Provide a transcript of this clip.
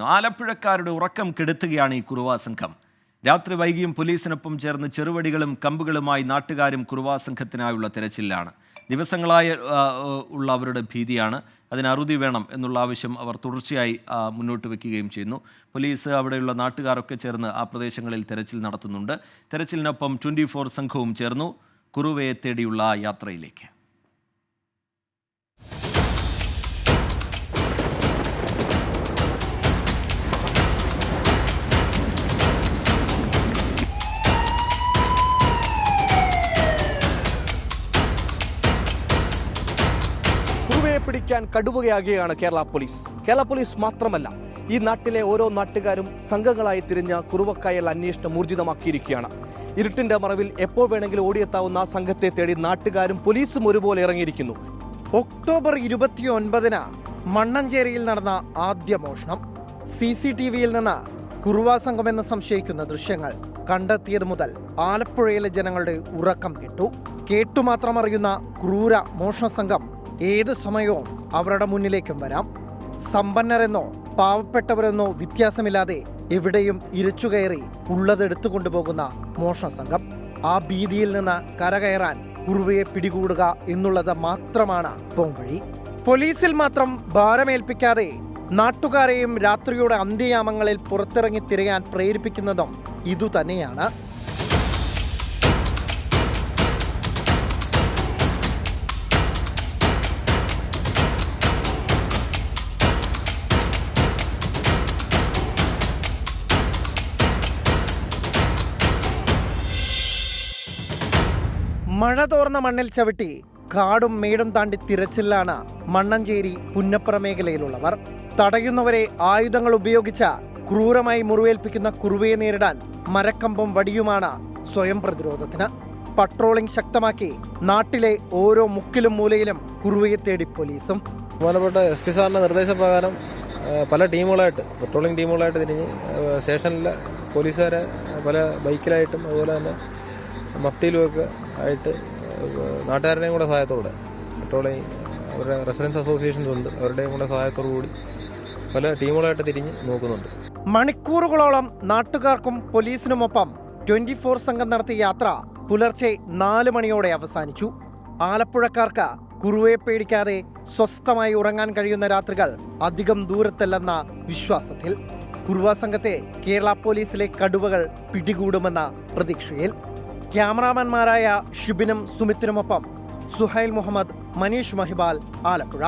ആലപ്പുഴക്കാരുടെ ഉറക്കം കെടുത്തുകയാണ് ഈ കുറുവാ സംഘം രാത്രി വൈകിയും പോലീസിനൊപ്പം ചേർന്ന് ചെറുവടികളും കമ്പുകളുമായി നാട്ടുകാരും കുറുവാ സംഘത്തിനായുള്ള തിരച്ചിലാണ്. ദിവസങ്ങളായ ഉള്ള അവരുടെ ഭീതിയാണ്. അതിന് അറുതി വേണം എന്നുള്ള ആവശ്യം അവർ തുടർച്ചയായി മുന്നോട്ട് വയ്ക്കുകയും ചെയ്യുന്നു. പോലീസ് അവിടെയുള്ള നാട്ടുകാരൊക്കെ ചേർന്ന് ആ പ്രദേശങ്ങളിൽ തെരച്ചിൽ നടത്തുന്നുണ്ട്. തെരച്ചിലിനൊപ്പം ട്വന്റി ഫോർ സംഘവും ചേർന്നു. കുറുവയെ തേടിയുള്ള യാത്രയിലേക്ക്. പിടിക്കാൻ കടുവകയാകുകയാണ് കേരള പോലീസ്. കേരള പോലീസ് മാത്രമല്ല ഈ നാട്ടിലെ ഓരോ നാട്ടുകാരും സംഘങ്ങളായി തിരിഞ്ഞ കുറുവക്കായൽ അന്വേഷണം ഊർജിതമാക്കിയിരിക്കുകയാണ്. ഇരുട്ടിന്റെ മറവിൽ എപ്പോൾ വേണമെങ്കിലും ഓടിയെത്താവുന്ന ആ സംഘത്തെ തേടി നാട്ടുകാരും പോലീസും ഒരുപോലെ ഇറങ്ങിയിരിക്കുന്നു. ഒക്ടോബർ ഇരുപത്തിയൊൻപതിന് മണ്ണഞ്ചേരിയിൽ നടന്ന ആദ്യ മോഷണം. സി സി ടി വിയിൽ നിന്ന് കുറുവാ സംഘമെന്ന് സംശയിക്കുന്ന ദൃശ്യങ്ങൾ കണ്ടെത്തിയത് മുതൽ ആലപ്പുഴയിലെ ജനങ്ങളുടെ ഉറക്കം കിട്ടു. കേട്ടുമാത്രം അറിയുന്ന ക്രൂര മോഷണ സംഘം ഏത് സമയവും അവരുടെ മുന്നിലേക്കും വരാം. സമ്പന്നരെന്നോ പാവപ്പെട്ടവരെന്നോ വ്യത്യാസമില്ലാതെ എവിടെയും ഇരച്ചുകയറി ഉള്ളതെടുത്തു കൊണ്ടുപോകുന്ന മോഷണ സംഘം. ആ ഭീതിയിൽ നിന്ന് കരകയറാൻ കുറുവയെ പിടികൂടുക എന്നുള്ളത് മാത്രമാണ് പോംവഴി പോലീസിൽ മാത്രം ഭാരമേൽപ്പിക്കാതെ നാട്ടുകാരെയും രാത്രിയുടെ അന്ത്യയാമങ്ങളിൽ പുറത്തിറങ്ങി തിരയാൻ പ്രേരിപ്പിക്കുന്നതും ഇതുതന്നെയാണ്. മഴ തോർന്ന മണ്ണിൽ ചവിട്ടി കാടും മേടും താണ്ടി തിരച്ചിലാണ് മണ്ണഞ്ചേരി പുന്നപ്പുറ മേഖലയിലുള്ളവർ. തടയുന്നവരെ ആയുധങ്ങൾ ഉപയോഗിച്ച ക്രൂരമായി മുറിവേൽപ്പിക്കുന്ന കുറുവയെ നേരിടാൻ മരക്കമ്പും വടിയുമാണ് സ്വയം പ്രതിരോധത്തിന്. പട്രോളിംഗ് ശക്തമാക്കി നാട്ടിലെ ഓരോ മുക്കിലും മൂലയിലും കുറുവയെ തേടി പോലീസും. ബഹുമാനപ്പെട്ട എസ് പി സാറിന്റെ നിർദ്ദേശപ്രകാരം പല ടീമുകളായിട്ട് പട്രോളിംഗ് ടീമുകളായിട്ട് തിരിഞ്ഞ് സ്റ്റേഷനിലെ പോലീസുകാരെ പല ബൈക്കിലായിട്ടും അതുപോലെ തന്നെ മഫ്റ്റിയിലുമൊക്കെ ആയിട്ട് നാട്ടുകാരുടെയും കൂടെ സഹായത്തോടെ പെട്രോളിംഗ് അവരുടെ റെസിഡൻസ് അസോസിയേഷൻസ് ഉണ്ട് അവരുടെയും കൂടെ സഹായത്തോടു കൂടി പല ടീമുകളായിട്ട് തിരിഞ്ഞ് നോക്കുന്നുണ്ട്. മണിക്കൂറുകളോളം നാട്ടുകാർക്കും പോലീസിനുമൊപ്പം ട്വന്റി ഫോർ സംഘം നടത്തിയ യാത്ര പുലർച്ചെ നാല് മണിയോടെ അവസാനിച്ചു. ആലപ്പുഴക്കാർക്ക് കുറുവയെ പേടിക്കാതെ സ്വസ്ഥമായി ഉറങ്ങാൻ കഴിയുന്ന രാത്രികൾ അധികം ദൂരത്തല്ലെന്ന വിശ്വാസത്തിൽ കുറുവ സംഘത്തെ കേരള പോലീസിലെ കടുവകൾ പിടികൂടുമെന്ന പ്രതീക്ഷയിൽ ക്യാമറാമാൻമാരായ ഷിബിനും സുമിത്തിനുമൊപ്പം സുഹൈൽ മുഹമ്മദ് മനീഷ് മഹിബാൽ ആലപ്പുഴ